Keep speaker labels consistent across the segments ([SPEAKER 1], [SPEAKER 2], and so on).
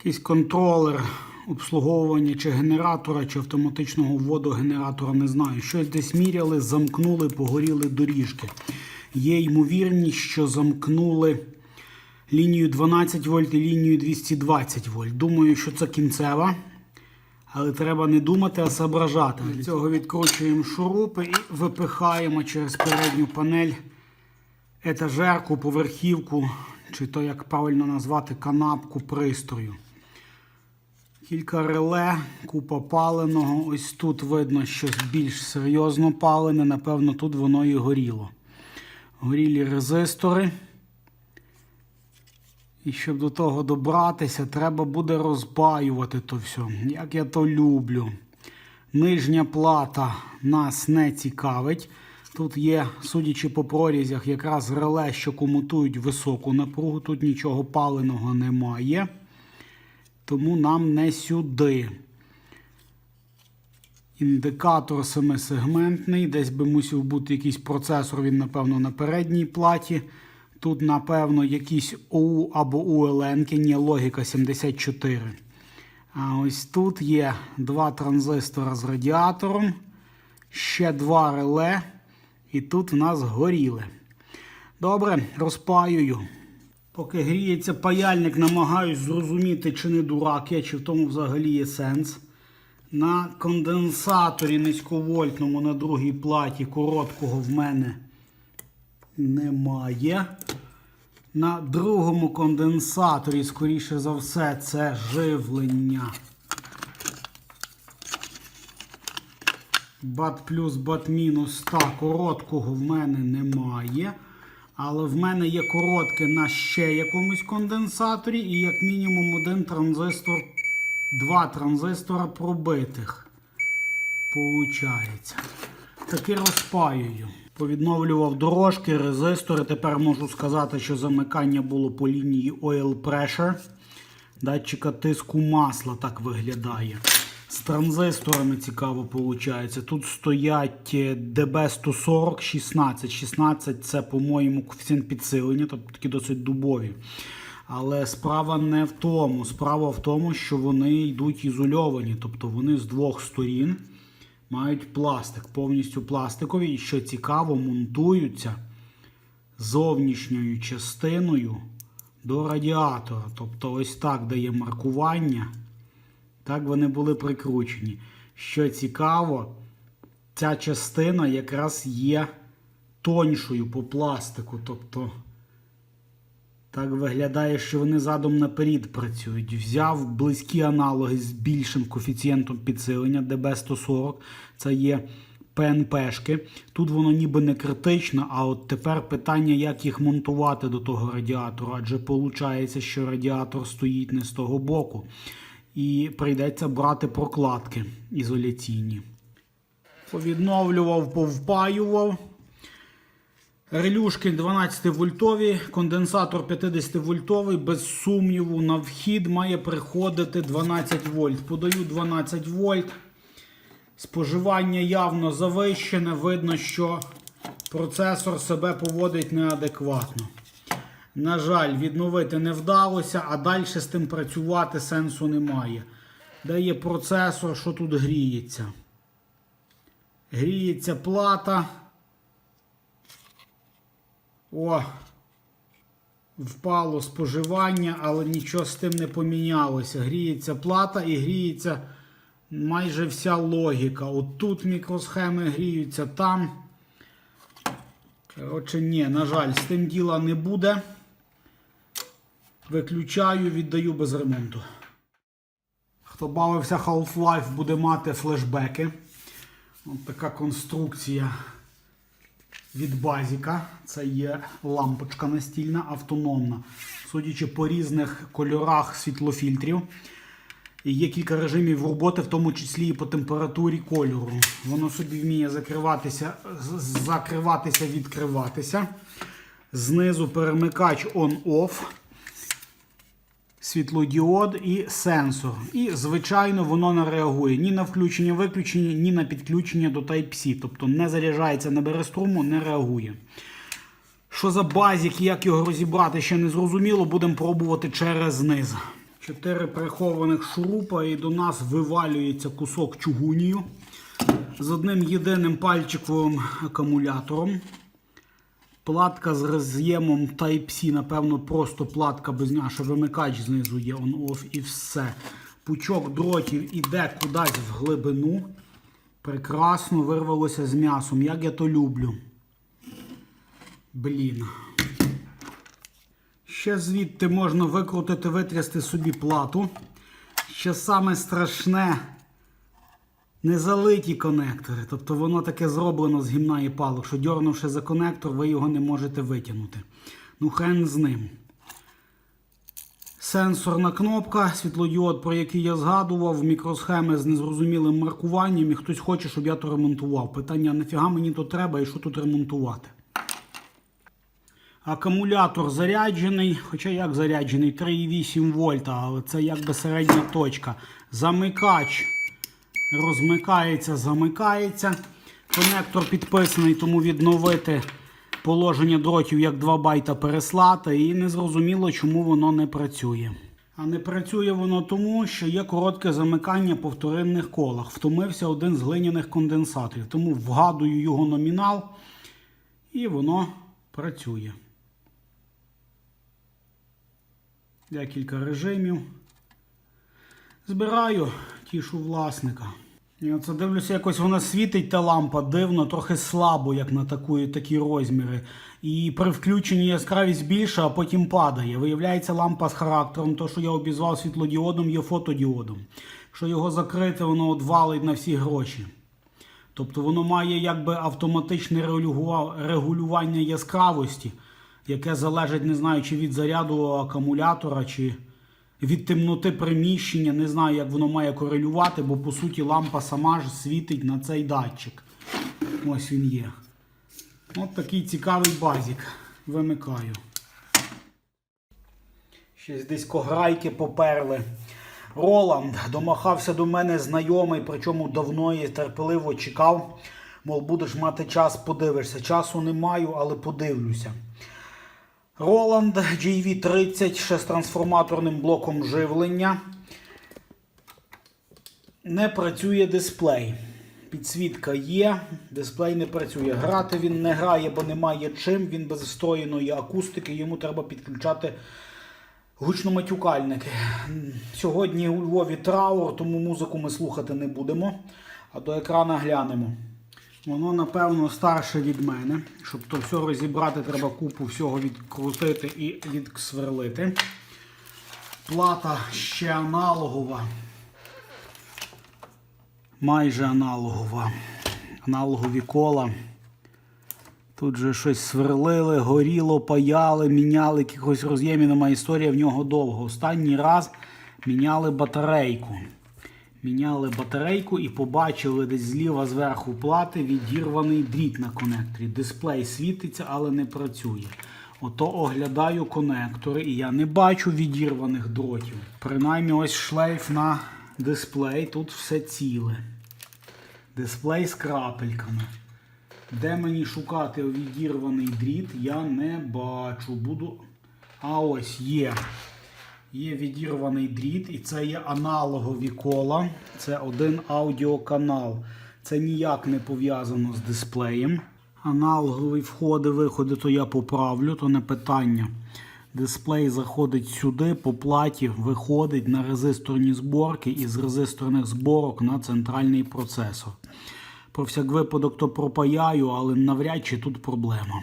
[SPEAKER 1] Якийсь контролер обслуговування чи генератора, чи автоматичного вводу генератора, не знаю. Щось десь міряли, замкнули, погоріли доріжки. Є ймовірність, що замкнули лінію 12 вольт і лінію 220 вольт. Думаю, що це кінцева. Але треба не думати, а соображати. Для цього відкручуємо шурупи і випихаємо через передню панель етажерку, поверхівку, чи то як правильно назвати, канапку пристрою. Кілька реле, купа паленого. Ось тут видно щось більш серйозно палене. Напевно, тут воно і горіло. Горілі резистори. І щоб до того добратися, треба буде розпаювати то все. Як я то люблю. Нижня плата нас не цікавить. Тут є, судячи по прорізях, якраз реле, що комутують високу напругу. Тут нічого паленого немає. Тому нам не сюди. Індикатор семисегментний. Десь би мусив бути якийсь процесор, він, напевно, на передній платі. Тут, напевно, якісь ОУ або УЛН, ні, логіка 74. А ось тут є два транзистора з радіатором, ще два реле, і тут в нас горіли. Добре, розпаюю. Поки гріється паяльник, намагаюсь зрозуміти, чи не дурак я, чи в тому взагалі є сенс. На конденсаторі низьковольтному на другій платі короткого в мене немає. На другому конденсаторі, скоріше за все, це живлення. Бат плюс, бат мінус. Так, короткого в мене немає. Але в мене є коротке на ще якомусь конденсаторі, і як мінімум один транзистор, два транзистора пробитих. Получається. Таки розпаюю. Повідновлював дорожки, резистори. Тепер можу сказати, що замикання було по лінії Oil Pressure. Датчика тиску масла так виглядає. З транзисторами цікаво виходить. Тут стоять DB140 16. 16 це, по-моєму, коефіцієнт підсилення, тобто такі досить дубові. Але справа не в тому. Справа в тому, що вони йдуть ізольовані, тобто вони з двох сторін мають пластик, повністю пластикові, і що цікаво, монтуються зовнішньою частиною до радіатора. Тобто, ось так дає маркування. Так вони були прикручені. Що цікаво, ця частина якраз є тоншою по пластику. Тобто, так виглядає, що вони задом наперед працюють. Взяв близькі аналоги з більшим коефіцієнтом підсилення DB140. Це є ПНПшки. Тут воно ніби не критично, а от тепер питання, як їх монтувати до того радіатора. Адже виходить, що радіатор стоїть не з того боку. І прийдеться брати прокладки ізоляційні. Повідновлював, повпаював. Релюшки 12 вольтові, конденсатор 50 вольтовий, без сумніву, на вхід має приходити 12 вольт. Подаю 12 вольт. Споживання явно завищене. Видно, що процесор себе поводить неадекватно. На жаль, відновити не вдалося, а далі з тим працювати сенсу немає. Де є процесор, що тут гріється? Гріється плата. О, впало споживання, але нічого з тим не помінялося. Гріється плата і гріється майже вся логіка. От тут мікросхеми гріються, там. Коротше, ні, на жаль, з тим діла не буде. Виключаю, віддаю без ремонту. Хто бавився Half-Life, буде мати флешбеки. От така конструкція від базіка. Це є лампочка настільна, автономна. Судячи по різних кольорах світлофільтрів. І є кілька режимів роботи, в тому числі і по температурі кольору. Воно собі вміє закриватися, закриватися, відкриватися. Знизу перемикач on-off, світлодіод і сенсор. І, звичайно, воно не реагує ні на включення-виключення, ні на підключення до Type-C. Тобто не заряджається, не бере струму, не реагує. Що за базік, як його розібрати, ще не зрозуміло. Будемо пробувати через низ. Чотири прихованих шурупа і до нас вивалюється кусок чугунію з одним єдиним пальчиковим акумулятором. Платка з роз'ємом Type-C, напевно, просто платка без нього, що вимикач знизу є on-off і все. Пучок дротів іде кудись в глибину. Прекрасно вирвалося з м'ясом. Як я то люблю. Блін. Ще звідти можна викрутити, витрясти собі плату. Ще саме страшне не залиті конектори. Тобто воно таке зроблено з гімна і палок, що дьорнувши за конектор, ви його не можете витягнути. Ну, хрен з ним. Сенсорна кнопка, світлодіод, про який я згадував, мікросхеми з незрозумілим маркуванням, і хтось хоче, щоб я то ремонтував. Питання, нафіга мені то треба і що тут ремонтувати? Акумулятор заряджений, хоча як заряджений, 3,8 вольта, але це якби середня точка. Замикач розмикається, замикається. Конектор підписаний, тому відновити положення дротів як 2 байта переслати. І незрозуміло, чому воно не працює. А не працює воно тому, що є коротке замикання по вторинних колах. Втомився один з глиняних конденсаторів. Тому вгадую його номінал, і воно працює. Декілька режимів. Збираю, тішу власника. І оце дивлюся, якось вона світить та лампа дивно, трохи слабо, як на таку, такі розміри. І при включенні яскравість більша, а потім падає. Виявляється, лампа з характером, то, що я обізвав світлодіодом, є фотодіодом. Якщо його закрити, воно от на всі гроші. Тобто воно має якби автоматичне регулювання яскравості, яке залежить, не знаю, чи від заряду акумулятора, чи від темноти приміщення. Не знаю, як воно має корелювати, бо по суті лампа сама ж світить на цей датчик. Ось він є. От такий цікавий базік. Вимикаю. Щось десь кограйки поперли. Роланд домахався до мене знайомий, причому давно і терпеливо чекав. Мов, будеш мати час, подивишся. Часу не маю, але подивлюся. Роланд GV30 ще з трансформаторним блоком живлення. Не працює дисплей. Підсвітка є, дисплей не працює. Грати він не грає, бо немає чим. Він без встроєної акустики, йому треба підключати гучноматюкальники. Сьогодні у Львові траур, тому музику ми слухати не будемо, а до екрана глянемо. Воно, напевно, старше від мене. Щоб то все розібрати, треба купу всього відкрутити і відсверлити. Плата ще аналогова. Майже аналогова. Аналогові кола. Тут же щось сверлили, горіло, паяли, міняли якихось роз'ємів. Нема історія в нього довго. Останній раз міняли батарейку. Міняли батарейку і побачили десь зліва зверху плати відірваний дріт на конекторі. Дисплей світиться, але не працює. Ото оглядаю конектори і я не бачу відірваних дротів. Принаймні ось шлейф на дисплей, тут все ціле. Дисплей з крапельками. Де мені шукати відірваний дріт, я не бачу. Буду. А ось є. Є відірваний дріт, і це є аналогові кола. Це один аудіоканал. Це ніяк не пов'язано з дисплеєм. Аналогові входи-виходи, то я поправлю, то не питання. Дисплей заходить сюди, по платі виходить на резисторні зборки і з резисторних зборок на центральний процесор. Про всяк випадок то пропаяю, але навряд чи тут проблема.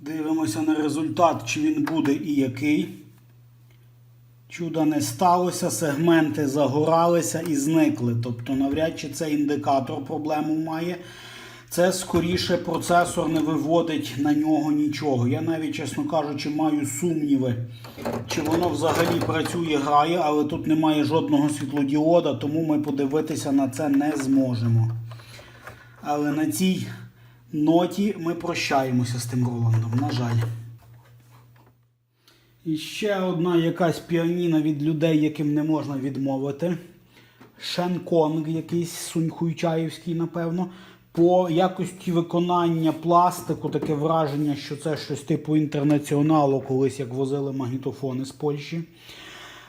[SPEAKER 1] Дивимося на результат, чи він буде і який. Чуда не сталося, сегменти загоралися і зникли. Тобто, навряд чи це індикатор проблему має. Це скоріше процесор не виводить на нього нічого. Я навіть, чесно кажучи, маю сумніви, чи воно взагалі працює, грає, але тут немає жодного світлодіода, тому ми подивитися на це не зможемо. Але на цій ноті ми прощаємося з тим Роландом, на жаль. І ще одна якась піаніна від людей, яким не можна відмовити. Шенконг якийсь суньхуйчаївський, напевно. По якості виконання пластику таке враження, що це щось типу інтернаціоналу, колись як возили магнітофони з Польщі.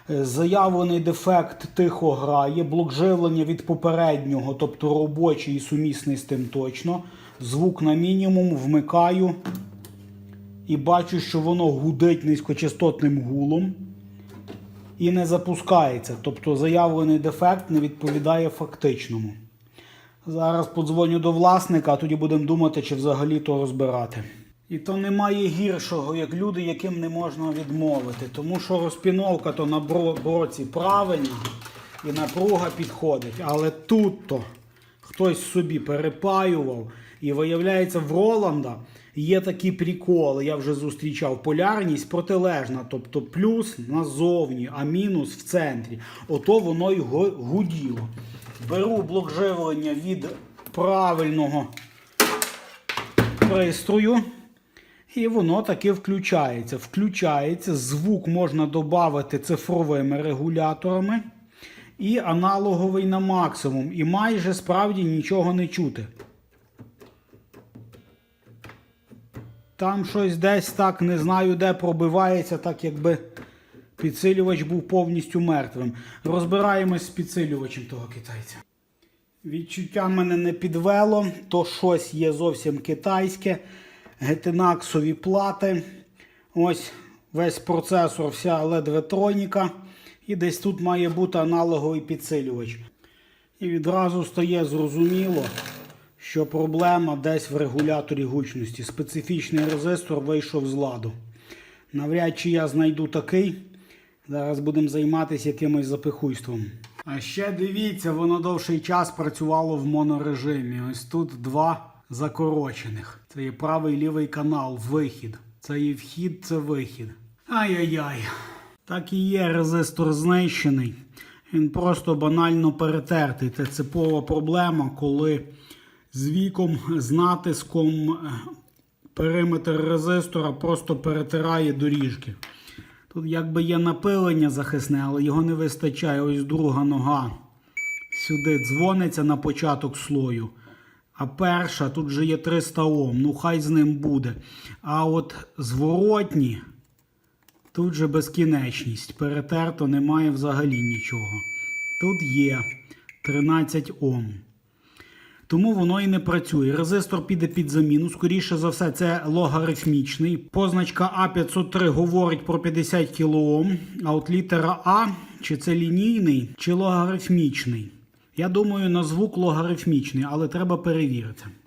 [SPEAKER 1] Е, Заявлений дефект тихо грає, блок живлення від попереднього, тобто робочий і сумісний з тим точно. Звук на мінімум, вмикаю і бачу, що воно гудить низькочастотним гулом і не запускається. Тобто заявлений дефект не відповідає фактичному. Зараз подзвоню до власника, а тоді будемо думати, чи взагалі то розбирати. І то немає гіршого, як люди, яким не можна відмовити. Тому що розпіновка то на бро- броці правильна і напруга підходить. Але тут то хтось собі перепаював. І виявляється, в Роланда є такі приколи. Я вже зустрічав полярність протилежна, тобто плюс назовні, а мінус в центрі. Ото воно й гуділо. Беру блок живлення від правильного пристрою. І воно таки включається. Включається, звук можна додати цифровими регуляторами і аналоговий на максимум. І майже справді нічого не чути. Там щось десь так не знаю, де пробивається, так якби підсилювач був повністю мертвим. Розбираємось з підсилювачем того китайця. Відчуття мене не підвело, то щось є зовсім китайське. Гетинаксові плати. Ось весь процесор, вся LED-ветроніка. І десь тут має бути аналоговий підсилювач. І відразу стає зрозуміло, що проблема десь в регуляторі гучності. Специфічний резистор вийшов з ладу. Навряд чи я знайду такий. Зараз будемо займатися якимось запихуйством. А ще дивіться, воно довший час працювало в монорежимі. Ось тут два закорочених. Це є правий лівий канал, вихід. Це є вхід, це вихід. Ай-яй-яй. Так і є, резистор знищений. Він просто банально перетертий. Це типова проблема, коли з віком, з натиском е, периметр резистора просто перетирає доріжки. Тут якби є напилення захисне, але його не вистачає. Ось друга нога сюди дзвониться на початок слою. А перша тут вже є 300 Ом. Ну хай з ним буде. А от зворотні тут же безкінечність. Перетерто немає взагалі нічого. Тут є 13 Ом. Тому воно і не працює. Резистор піде під заміну. Скоріше за все, це логарифмічний. Позначка А503 говорить про 50 кОм, а от літера А, чи це лінійний, чи логарифмічний. Я думаю, на звук логарифмічний, але треба перевірити.